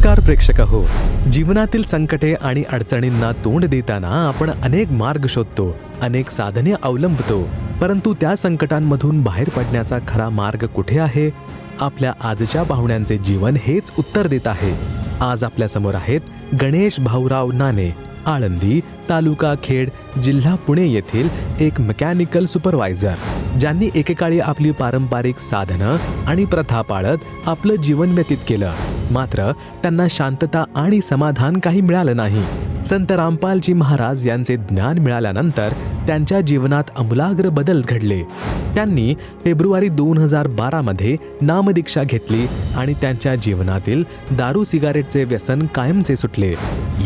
नमस्कार प्रेक्षक हो जीवनातील संकटे आणि अडचणींना तोंड देताना आपण अनेक मार्ग शोधतो अनेक साधने अवलंबतो परंतु त्या संकटांमधून बाहेर पडण्याचा खरा मार्ग कुठे आहे? आपल्या आजच्या पाहुण्यांचे जीवन हेच उत्तर देत आहे. आज आपल्यासमोर आहेत गणेश भाऊराव नाने आळंदी तालुका खेड जिल्हा पुणे येथील एक मेकॅनिकल सुपरवायझर ज्यांनी एकेकाळी आपली पारंपरिक साधनं आणि प्रथा पाळत आपलं जीवन व्यतीत केलं. मात्र त्यांना शांतता आणि समाधान काही मिळालं नाही. संत रामपालजी महाराज यांचे ज्ञान मिळाल्यानंतर त्यांच्या जीवनात अमूलाग्र बदल घडले. त्यांनी फेब्रुवारी दोन हजार बारामध्ये नामदीक्षा घेतली आणि त्यांच्या जीवनातील दारू सिगारेटचे व्यसन कायमचे सुटले.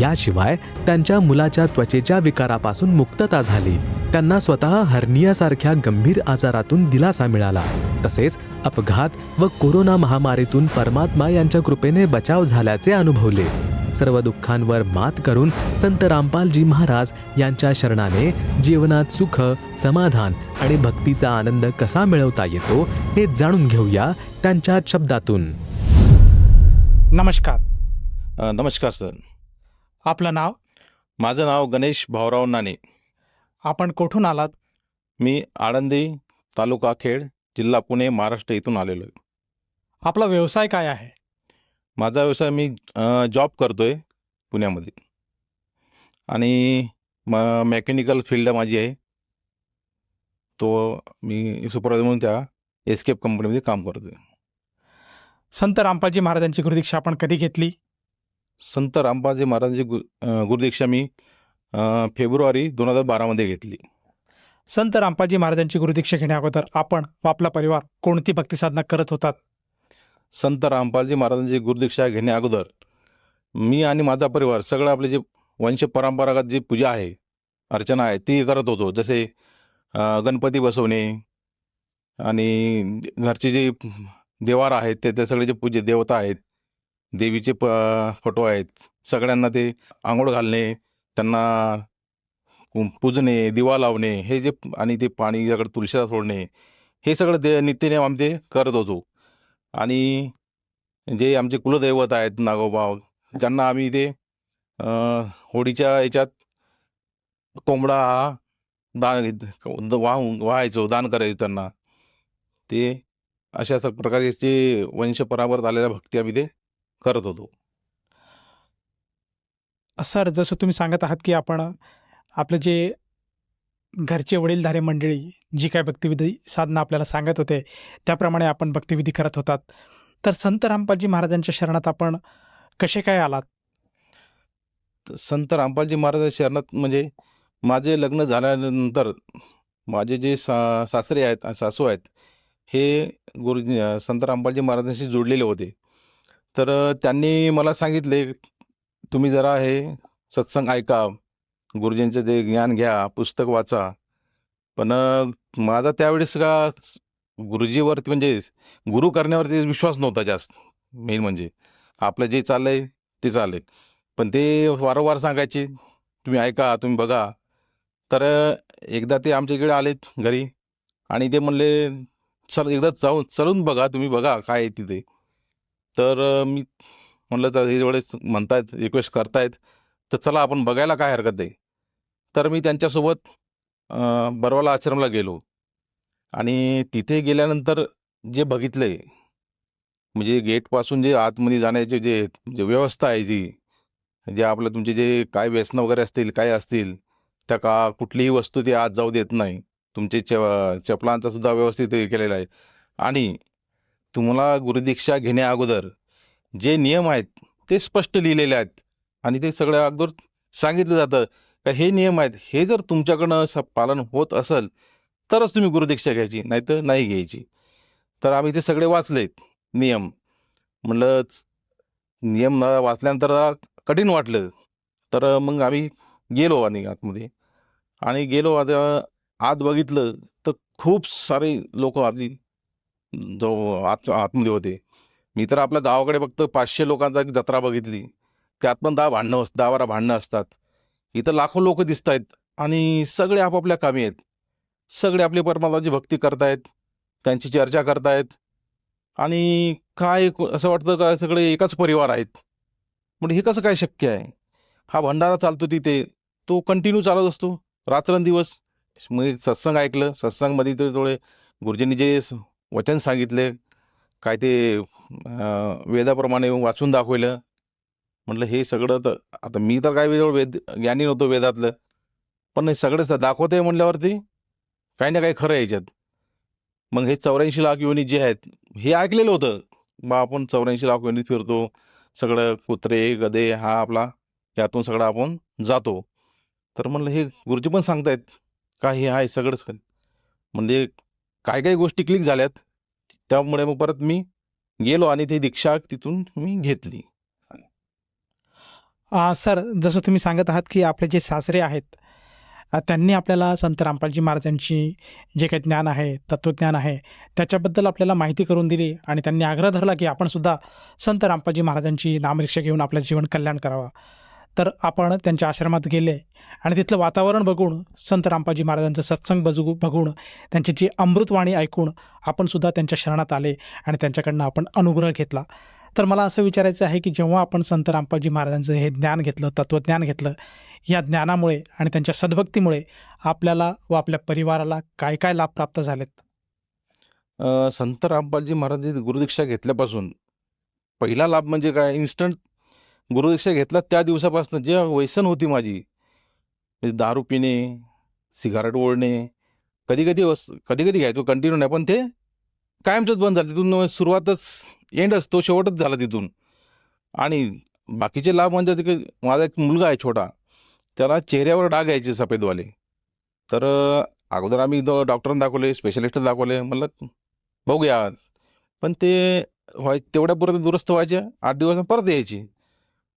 याशिवाय त्यांच्या मुलाच्या त्वचेच्या विकारापासून मुक्तता झाली. त्यांना स्वतः हर्नियासारख्या गंभीर आजारातून दिलासा मिळाला. तसेच अपघात व कोरोना महामारीतून परमात्मा यांच्या कृपेने बचाव झाल्याचे अनुभवले. सर्व दुःखांवर मात करून संत रामपालजी महाराज यांच्या शरणाने जीवनात सुख समाधान आणि भक्तीचा आनंद कसा मिळवता येतो हे जाणून घेऊया त्यांच्या शब्दातून. नमस्कार. नमस्कार सर. आपलं नाव? माझं नाव गणेश भाऊराव नाणे. आपण कुठून आलात? मी आळंदी तालुका खेड जिल्हा पुणे महाराष्ट्र इथून आलेलो आहे. आपला व्यवसाय काय आहे? माझा व्यवसाय मी जॉब करतो आहे पुण्यामध्ये. आणि म मेकॅनिकल फील्ड माझी आहे. तो मी सुपरवायझर म्हणून त्या एस्केप कंपनीमध्ये काम करतो आहे संत रामपालजी महाराजांची गुरुदीक्षा आपण कधी घेतली? संत रामपालजी महाराजांची गु अ, गुरुदीक्षा मी अ, फेब्रुवारी दोन हजार बारामध्ये घेतली. संत रामपालजी महाराजांची गुरुदीक्षा घेण्या अगोदर आपण व आपला परिवार कोणती भक्ती साधना करत होतात? संत रामपालजी महाराजांची गुरुदीक्षा घेण्या अगोदर मी आणि माझा परिवार सगळं आपले जे वंश परंपरागत जी पूजा आहे अर्चना आहे ती करत होतो. जसे गणपती बसवणे आणि घरचे जे देवार आहेत ते ते सगळे जे पूजे देवता आहेत देवीचे प फोटो आहेत सगळ्यांना ते आंघोळ घालणे त्यांना पूजणे दिवा लावणे हे जे आणि ते पाणी सगळं तुळशीला सोडणे हे सगळं दे नित्यनेम आमचे करत होतो. आणि जे आमचे कुलदैवत आहेत नागोबा त्यांना आम्ही ते होडीच्या होळीच्या याच्यात कोंबडा हा दान वाहून वाहायचो दान करायचो त्यांना. ते अशा स प्रकारे जे वंश परावर्त आलेल्या भक्ती आम्ही ते करत होतो. सर जसं तुम्ही सांगत आहात की आपण आपलं जे घरचे वडीलधारे मंडळी जी काय भक्तिविधी साधना आपल्याला सांगत होते त्याप्रमाणे आपण भक्तिविधी करत होतात. तर संत रामपालजी महाराजांच्या शरणात आपण कसे काय आलात? तर संत रामपालजी महाराजांच्या शरणात म्हणजे माझे लग्न झाल्यानंतर माझे जे सा सासरे आहेत सासू आहेत हे गुरु संत रामपालजी महाराजांशी जोडलेले होते. तर त्यांनी मला सांगितले तुम्ही जरा हे सत्संग ऐका गुरुजींचं जे ज्ञान घ्या पुस्तक वाचा पण माझा त्यावेळेस का गुरुजीवरती म्हणजे गुरु करण्यावरती विश्वास नव्हता जास्त. मेन म्हणजे आपलं जे चाललं आहे ते चाललंय. पण ते वारंवार सांगायचे तुम्ही ऐका तुम्ही बघा. तर एकदा ते आमच्या इकडे आलेत घरी आणि ते म्हणले चल एकदा जाऊन चलून बघा तुम्ही बघा काय आहे तिथे. तर मी म्हणलं तर हे म्हणतायत रिक्वेस्ट करतायत तर चला आपण बघायला काय हरकत आहे. तर मी त्यांच्यासोबत बरवाला आश्रमला गेलो. आणि तिथे गेल्यानंतर जे बघितले म्हणजे गेटपासून जे आतमध्ये जाण्याचे जे जे व्यवस्था आहे जी जे आपलं तुमचे जे काय व्यसनं वगैरे असतील काय असतील त्या का कुठलीही वस्तू ते आत जाऊ देत नाही. तुमचे च चपलांचा सुद्धा व्यवस्थित हे केलेला आहे. आणि तुम्हाला गुरुदीक्षा घेण्या अगोदर जे नियम आहेत ते स्पष्ट लिहिलेले आहेत. आणि ते सगळ्या अगोदर सांगितलं जातं. का हे नियम आहेत हे जर तुमच्याकडनं स पालन होत असेल तरच तुम्ही गुरुदीक्षा घ्यायची नाहीतर नाही घ्यायची. तर आम्ही ते सगळे वाचलेत नियम. म्हणलं नियम वाचल्यानंतर जरा कठीण वाटलं. तर मग आम्ही गेलो आणि आतमध्ये. आणि गेलो आता आत बघितलं तर खूप सारे लोक आधी जो आत आतमध्ये होते. मी तर आपल्या गावाकडे फक्त पाचशे लोकांचा एक जत्रा बघितली. त्यात पण दहा भांडणं दहा बारा भांडणं असतात. इथं लाखो लोक दिसत आहेत आणि सगळे आपापल्या कामी आहेत. सगळे आपली परमात्माची भक्ती करतायत त्यांची चर्चा करतायत आणि काय असं वाटतं का सगळे एकाच परिवार आहेत? म्हणजे हे कसं काय शक्य आहे? हा भंडारा चालतो तिथे तो कंटिन्यू चालत असतो रात्रंदिवस. मी सत्संग ऐकलं सत्संगमध्ये ते थोडे गुरुजींनी जे वचन सांगितले काय ते वेदाप्रमाणे वाचून दाखवलं. म्हटलं हे सगळं तर आता मी तर काय वेळ वेद ज्ञानी नव्हतो वेदातलं. पण हे सगळं दाखवते म्हटल्यावरती म्हणल्यावरती काही ना काही खरं याच्यात. मग हे चौऱ्याऐंशी लाख युनिट जे आहेत हे ऐकलेलं होतं. बा आपण चौऱ्याऐंशी लाख युनिट फिरतो. सगळं कुत्रे गदे हा आपला यातून सगळं आपण जातो. तर म्हणलं हे गुरुजी पण सांगतायत का हे आहे सगळंच म्हणजे काय काय गोष्टी क्लिक झाल्यात. त्यामुळे मग परत मी गेलो आणि ती दीक्षा तिथून मी घेतली. सर जसं तुम्ही सांगत आहात की आपले जे सासरे आहेत त्यांनी आपल्याला संत रामपालजी महाराजांची जे काही ज्ञान आहे तत्त्वज्ञान आहे त्याच्याबद्दल आपल्याला माहिती करून दिली आणि त्यांनी आग्रह धरला की आपण सुद्धा संत रामपालजी महाराजांची नामरिक्षा घेऊन आपलं जीवन कल्याण करावं. तर आपण त्यांच्या आश्रमात गेले आणि तिथलं वातावरण बघून संत रामपालजी महाराजांचं सत्संग बजू बघून त्यांची जी अमृतवाणी ऐकून आपण सुद्धा त्यांच्या शरणात आले आणि त्यांच्याकडनं आपण अनुग्रह घेतला. तर मला असं विचारायचं आहे की जेव्हा आपण संत रामपालजी महाराजांचं हे ज्ञान घेतलं तत्त्वज्ञान घेतलं या ज्ञानामुळे आणि त्यांच्या सद्भक्तीमुळे आपल्याला व आपल्या परिवाराला काय काय लाभ प्राप्त झालेत? संत रामपालजी महाराजांची गुरुदीक्षा घेतल्यापासून पहिला लाभ म्हणजे काय? इन्स्टंट गुरुदीक्षा घेतला त्या दिवसापासून. जे व्यसन होती माझी म्हणजे दारू पिणे सिगारेट ओढणे कधी कधी कधी कधी घ्यायचो कंटिन्यू नाही. पण ते कायमचंच बंद झालं. तिथून सुरुवातच एंडच तो शेवटच झाला तिथून. आणि बाकीचे लाभ म्हणजे की माझा एक मुलगा आहे छोटा. त्याला चेहऱ्यावर डाग यायचे सफेदवाले. तर अगोदर आम्ही द डॉक्टरांना दाखवले स्पेशलिस्ट दाखवले. म्हणलं बघूया. पण ते व्हाय तेवढ्यापुरतं दुरुस्त व्हायचे. आठ दिवस परत यायची.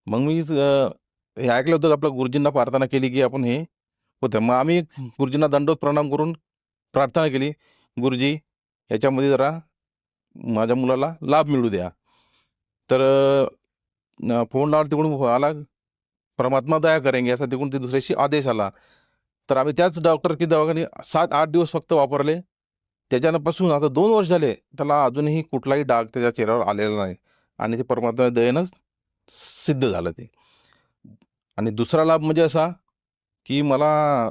मग मी हे ऐकलं होतं आपल्या गुरुजींना प्रार्थना केली की आपण हे होतं. मग आम्ही गुरुजींना दंडोत प्रणाम करून प्रार्थना केली. गुरुजी याच्यामध्ये जरा माझ्या मुलाला लाभ मिळू द्या. तर फोन लावला तिकडून आला परमात्मा दया करेंगे असा तिकडून ते दुसऱ्याशी आदेश आला. तर आम्ही त्याच डॉक्टर की दवाखाने सात आठ दिवस फक्त वापरले. त्याच्यापासून आता दोन वर्ष झाले त्याला अजूनही कुठलाही डाग त्याच्या चेहऱ्यावर आलेला नाही. आणि ते परमात्मा दयेनंच सिद्ध झालं ते. आणि दुसरा लाभ म्हणजे असा की मला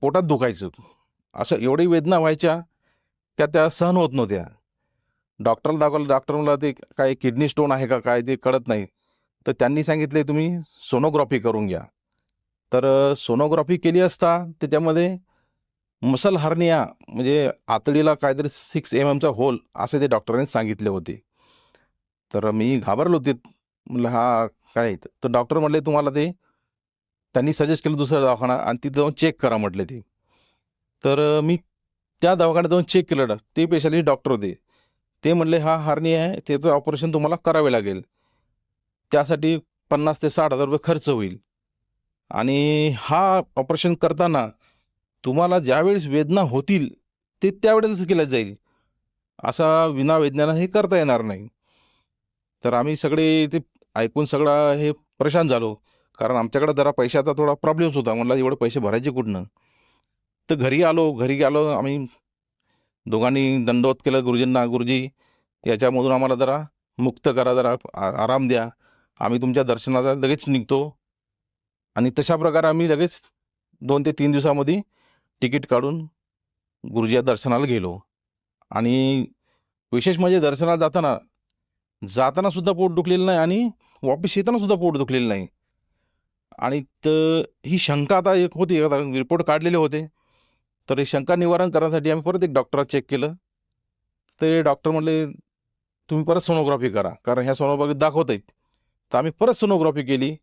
पोटात दुखायचं. असं एवढी वेदना व्हायच्या त्या त्या सहन होत नव्हत्या? डॉक्टरला दाखवलं डॉक्टर मला ते काय किडनी स्टोन आहे का? काय ते कळत नाही. तर त्यांनी सांगितले तुम्ही सोनोग्राफी करून घ्या. तर सोनोग्राफी केली असता त्याच्यामध्ये मसल हार्निया म्हणजे आतडीला काहीतरी सिक्स एम एमचा होल असे ते डॉक्टरांनी सांगितले होते. तर मी घाबरलो ते म्हणलं हा काय? तर डॉक्टर म्हटले तुम्हाला ते त्यांनी सजेस्ट केलं दुसरा दवाखाना आणि तिथं जाऊन चेक करा म्हटले ते. तर मी त्या दवाखान्यात जाऊन चेक केलं ते पेशालिस्ट डॉक्टर होते. ते म्हणले हा हार्नी आहे त्याचं ऑपरेशन तुम्हाला करावे लागेल. त्यासाठी पन्नास ते साठ हजार रुपये खर्च होईल. आणि हा ऑपरेशन करताना तुम्हाला ज्यावेळेस वेदना होतील ते त्यावेळेसच केल्या जाईल. असा विना वेदनेनं हे करता येणार नाही. तर आम्ही सगळे ते ऐकून सगळा हे परेशान झालो. कारण आमच्याकडे जरा पैशाचा थोडा प्रॉब्लेम्स होता. म्हणला एवढे पैसे भरायचे कुठनं? तर घरी आलो घरी गेलो आम्ही दोघांनी दंडवत केलं गुरुजींना गुरुजी याच्यामधून आम्हाला जरा मुक्त करा जरा आ- आराम द्या. आम्ही तुमच्या दर्शनाला लगेच निघतो. आणि तशा प्रकारे आम्ही लगेच दोन ते तीन दिवसामध्ये तिकीट काढून गुरुजी दर्शनाला गेलो. आणि विशेष म्हणजे दर्शनाला जाताना जाताना सुद्धा पोट दुखलेलं नाही आणि वापस येताना सुद्धा पोट दुखलेलं नाही. आणि तर ही शंका आता एक होती रिपोर्ट काढलेले होते. तर हे शंका निवारण करण्यासाठी आम्ही परत एक डॉक्टरला चेक केलं. ते डॉक्टर म्हणले तुम्ही परत सोनोग्राफी करा कारण ह्या सोनोग्राफी दाखवत आहेत. तर आम्ही परत सोनोग्राफी केली.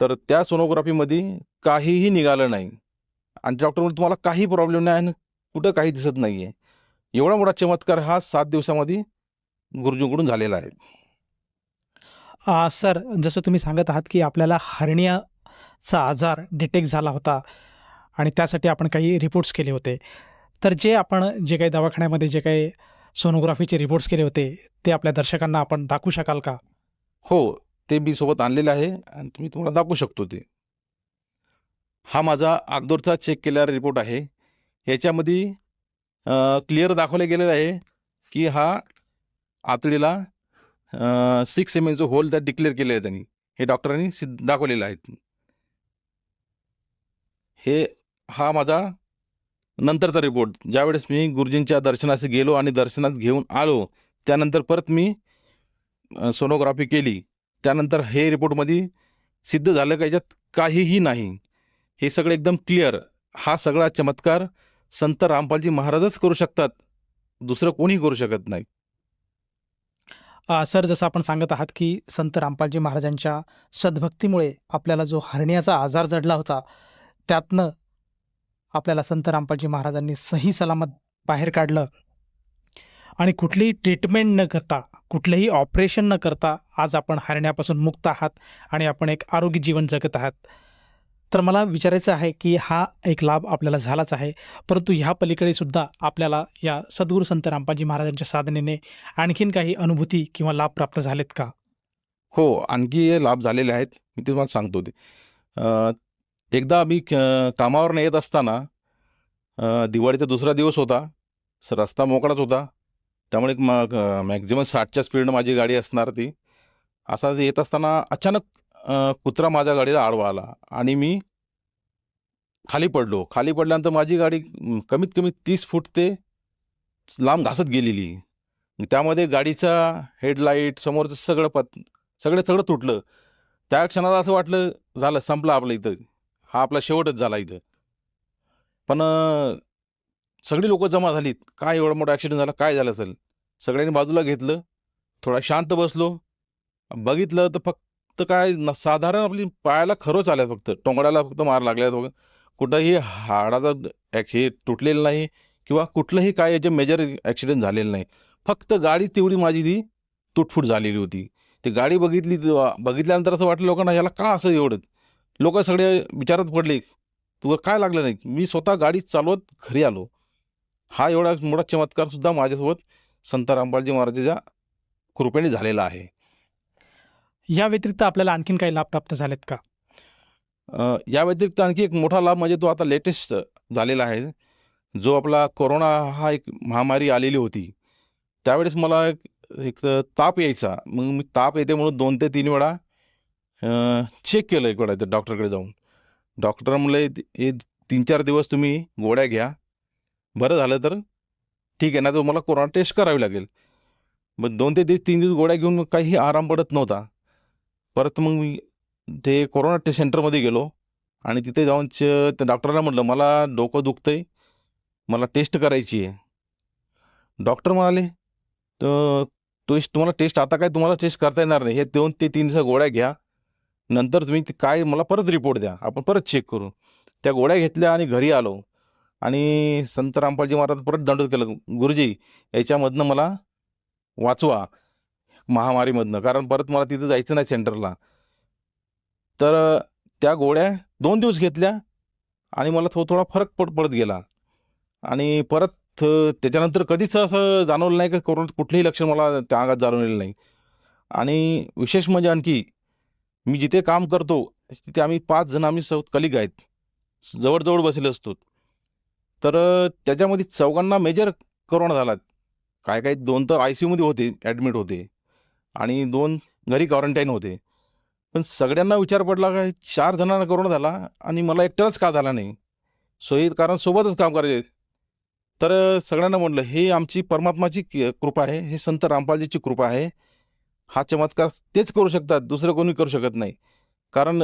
तर त्या सोनोग्राफीमध्ये काहीही निघालं नाही. आणि डॉक्टर म्हणजे तुम्हाला काही प्रॉब्लेम नाही आणि कुठं काही दिसत नाही आहे एवढा मोठा चमत्कार हा सात दिवसामध्ये गुरुजींकडून झालेला आहे. सर जसं तुम्ही सांगत आहात की आपल्याला हर्णियाचा आजार डिटेक्ट झाला होता. आणि त्यासाठी आपण काही रिपोर्ट्स केले होते. तर जे आपण जे काही दवाखान्यामध्ये जे काही सोनोग्राफीचे रिपोर्ट्स केले होते ते आपल्या दर्शकांना आपण दाखवू शकाल का? हो ते मी सोबत आणलेलं आहे आणि तुम्ही तुम्हाला दाखवू शकतो ते. हा माझा अगोदरचा चेक केलेला रिपोर्ट आहे. याच्यामध्ये क्लिअर दाखवलं गेलेलं आहे की हा आतडीला सिक्स एम एचं होल त्यात डिक्लेअर केलं आहे त्यांनी. हे डॉक्टरांनी सिद्ध दाखवलेलं आहे. हे हा माझा नंतरचा रिपोर्ट ज्यावेळेस मी गुरुजींच्या दर्शनास गेलो आणि दर्शनास घेऊन आलो त्यानंतर परत मी सोनोग्राफी केली. त्यानंतर हे रिपोर्टमध्ये सिद्ध झालं का याच्यात काहीही नाही. हे सगळं एकदम क्लिअर हा सगळा चमत्कार संत रामपालजी महाराजच करू शकतात. दुसरं कोणी करू शकत नाही. सर जसं आपण सांगत आहात की संत रामपालजी महाराजांच्या सद्भक्तीमुळे आपल्याला जो हरण्याचा आजार जडला होता त्यातनं आपल्याला संत रामपालजी महाराजांनी सही सलामत बाहेर काढलं. आणि कुठलीही ट्रीटमेंट न करता कुठलंही ऑपरेशन न करता आज आपण हरण्यापासून मुक्त आहात आणि आपण एक आरोग्य जीवन जगत आहात. तर मला विचारायचं आहे की हा एक लाभ आपल्याला झालाच आहे परंतु ह्या पलीकडे सुद्धा आपल्याला या सद्गुरू संत रामपाजी महाराजांच्या साधनेने आणखीन काही अनुभूती किंवा लाभ प्राप्त झालेत का? हो आणखी लाभ झालेले आहेत. मी तुम्हाला सांगतो ते. एकदा मी क- कामावरनं येत असताना दिवाळीचा दुसरा दिवस होता. रस्ता मोकळाच होता. त्यामुळे मग मॅक्झिमम साठच्या स्पीडनं माझी गाडी असणार ती. असा येत असताना अचानक कुत्रा माझ्या गाडीला आडवा आला आणि मी खाली पडलो. खाली पडल्यानंतर माझी गाडी कमीत कमी तीस फूट ते लांब घासत गेलेली. त्यामध्ये गाडीचा हेडलाईट समोरचं सगळं पत सगळं सगळं तुटलं. त्या क्षणाला असं वाटलं झालं संपलं आपलं इथं. हा आपला शेवटच झाला इथं. पण सगळी लोक जमा झालीत. काय एवढा मोठा ॲक्सिडेंट झाला काय झालं असेल? सगळ्यांनी बाजूला घेतलं थोडा शांत बसलो. बघितलं तर फक्त काय ना साधारण आपली पायाला खरोच आल्यात फक्त. टोंगड्याला फक्त मार लागल्यात वगैरे कुठंही हाडाचा हे तुटलेलं नाही किंवा कुठलंही काय याचे मेजर ॲक्सिडेंट झालेलं नाही. फक्त गाडी तेवढी माझी ती तुटफूट झालेली होती. ती गाडी बघितली बघितल्यानंतर असं वाटलं लोकांना याला का असं एवढं? लोक सगळे विचारात पडले तुला काय लागलं नाही? मी स्वतः गाडी चालवत घरी आलो. हा एवढा मोठा चमत्कार सुद्धा माझ्यासोबत संत रामपालजी महाराजाच्या कृपेने झालेला आहे. या व्यतिरिक्त आपल्याला आणखीन काही लाभ प्राप्त झालेत का? अ, या व्यतिरिक्त आणखी एक मोठा लाभ म्हणजे तो आता लेटेस्ट झालेला आहे. जो आपला कोरोना हा एक महामारी आलेली होती. त्यावेळेस मला एक एक तर ताप यायचा. मग मी ताप येते म्हणून दोन ते तीन वेळा चेक केलं एक वेळा डॉक्टरकडे जाऊन. डॉक्टर म्हणले हे तीन चार दिवस तुम्ही गोळ्या घ्या. बरं झालं तर ठीक आहे ना तर मला कोरोना टेस्ट करावी लागेल. मग दोन ते दिवस तीन दिवस गोळ्या घेऊन काही आराम पडत नव्हता. परत मग मी ते कोरोना टेस्ट सेंटरमध्ये गेलो आणि तिथे जाऊन च त्या डॉक्टरला म्हटलं मला डोकं दुखतं आहे मला टेस्ट करायची आहे. डॉक्टर म्हणाले तर तो तुम्हाला टेस्ट आता काय तुम्हाला टेस्ट करता येणार नाही. हे दोन ते तीन दिवस गोळ्या घ्या. नंतर तुम्ही ते काय मला परत रिपोर्ट द्या. आपण परत चेक करू. त्या गोळ्या घेतल्या आणि घरी आलो. आणि संत रामपालजी महाराज परत दंडोत केलं. गुरुजी याच्यामधनं मला वाचवा. महामारीमधनं. कारण परत मला तिथं जायचं नाही सेंटरला तर त्या गोळ्या दोन दिवस घेतल्या आणि मला थो थोडा फरक पड पडत गेला. आणि परत त्याच्यानंतर कधीच असं जाणवलं नाही की कोरोना कुठलंही लक्षण मला त्या अंगात जाणवलेलं नाही. आणि विशेष म्हणजे आणखी मी जिथे काम करतो तिथे आम्ही पाच जण आम्ही सौ कलिग आहेत. जवळजवळ बसले असतो. तर त्याच्यामध्ये चौघांना मेजर करोना झाला. काय काय दोन तर आय सी यूमध्ये होते ॲडमिट होते. आणि दोन घरी क्वारंटाईन होते. पण सगळ्यांना विचार पडला काय चार जणांना कोरोना झाला आणि मला एकट्यालाच का झाला नाही? सो हे कारण सोबतच काम करायचे तर सगळ्यांना म्हटलं हे आमची परमात्माची कृपा आहे. हे संत रामपालजीची कृपा आहे. हा चमत्कार तेच करू शकतात दुसरं कोणी करू शकत नाही. कारण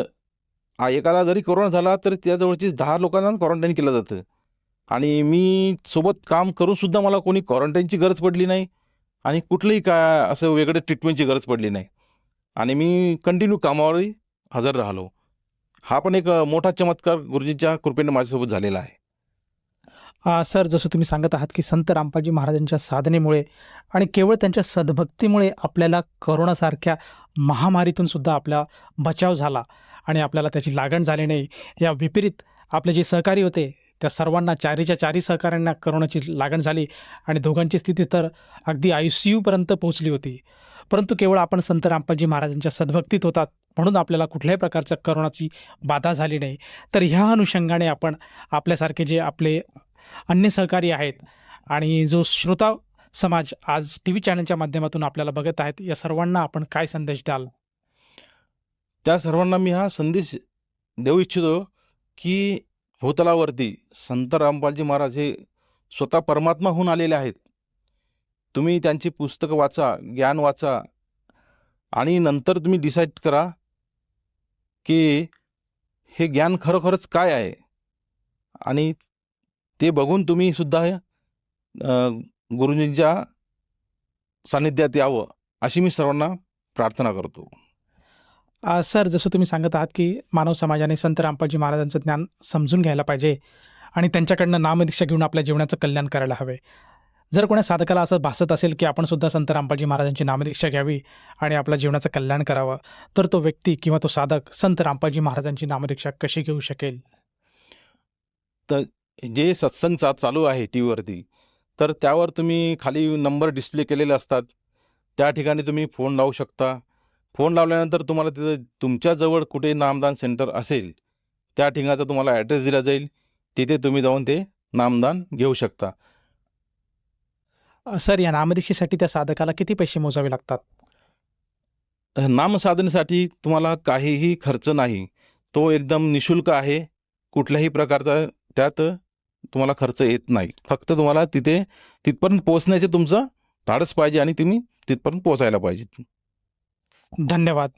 एकाला जरी कोरोना झाला तर त्याजवळचीच दहा लोकांना क्वारंटाईन केलं जातं. आणि मी सोबत काम करूनसुद्धा मला कोणी क्वारंटाईनची गरज पडली नाही आणि कुठलंही काय असं वेगळं ट्रीटमेंटची गरज पडली नाही. आणि मी कंटिन्यू कामावरही हजर राहिलो. हा पण एक मोठा चमत्कार गुरुजींच्या कृपेने माझ्यासोबत झालेला आहे. सर जसं तुम्ही सांगत आहात की संत रामपाजी महाराजांच्या साधनेमुळे आणि केवळ त्यांच्या सद्भक्तीमुळे आपल्याला करोनासारख्या महामारीतून सुद्धा आपला बचाव झाला आणि आपल्याला त्याची लागण झाली नाही या विपरीत आपले जे सहकारी होते त्या सर्वांना चारीच्या चारी सहकाऱ्यांना करोनाची लागण झाली आणि दोघांची स्थिती तर अगदी आय सी यूपर्यंत पोहोचली होती. परंतु केवळ आपण संत रामपाजी महाराजांच्या सद्भक्तीत होतात म्हणून आपल्याला कुठल्याही प्रकारच्या करोनाची बाधा झाली नाही. तर ह्या अनुषंगाने आपण आपल्यासारखे जे आपले अन्य सहकारी आहेत. आणि जो श्रोता समाज आज टी व्ही चॅनलच्या माध्यमातून आपल्याला बघत आहेत या सर्वांना आपण काय संदेश द्याल? त्या सर्वांना मी हा संदेश देऊ इच्छितो की भूतलावरती संत रामपालजी महाराज हे स्वतः परमात्मा होऊन आलेले आहेत. तुम्ही त्यांची पुस्तकं वाचा ज्ञान वाचा आणि नंतर तुम्ही डिसाईड करा की हे ज्ञान खरोखरच काय आहे? आणि ते बघून तुम्ही सुद्धा गुरुजींच्या सान्निध्यात यावं अशी मी सर्वांना प्रार्थना करतो. आ, सर जसं तुम्ही सांगत आहात की मानव समाजाने संत रामपालजी महाराजांचं ज्ञान समजून घ्यायला पाहिजे आणि त्यांच्याकडनं नामदीक्षा घेऊन आपल्या जीवनाचं कल्याण करायला हवे. जर कोणा साधकाला असं भासत असेल की आपण सुद्धा संत रामपालजी महाराजांची नामदीक्षा घ्यावी आणि आपल्या जीवनाचं कल्याण करावं तर तो व्यक्ती किंवा तो साधक संत रामपालजी महाराजांची नामदीक्षा कशी घेऊ शकेल? जे सत्संग चा चालू आहे टी व्हीवरती तर त्यावर तुम्ही खाली नंबर डिस्प्ले केलेले असतात. त्या ठिकाणी तुम्ही फोन लावू शकता. फोन लावल्यानंतर तुम्हाला तिथं तुमच्याजवळ कुठे नामदान सेंटर असेल त्या ठिकाणाचा तुम्हाला ॲड्रेस दिला जाईल. तिथे तुम्ही जाऊन ते नामदान घेऊ शकता. सर या नामदीक्षेसाठी त्या साधकाला किती पैसे मोजावे लागतात? नामसाधनेसाठी तुम्हाला काहीही खर्च नाही. तो एकदम निशुल्क आहे. कुठल्याही प्रकारचा त्यात तुम्हाला खर्च येत नाही. फक्त तुम्हाला तिथे तिथपर्यंत पोहोचण्याचे तुमचं धाडस पाहिजे आणि तुम्ही तिथपर्यंत पोहोचायला पाहिजे. धन्यवाद.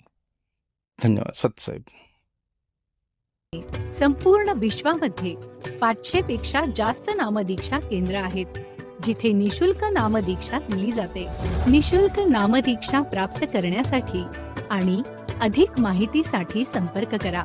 धन्यवाद. सतसाहेब संपूर्ण विश्वामध्ये पाचशे पेक्षा जास्त नामदीक्षा केंद्र आहेत जिथे निशुल्क नामदीक्षा दिली जाते. निशुल्क नामदीक्षा प्राप्त करण्यासाठी आणि अधिक माहितीसाठी संपर्क करा.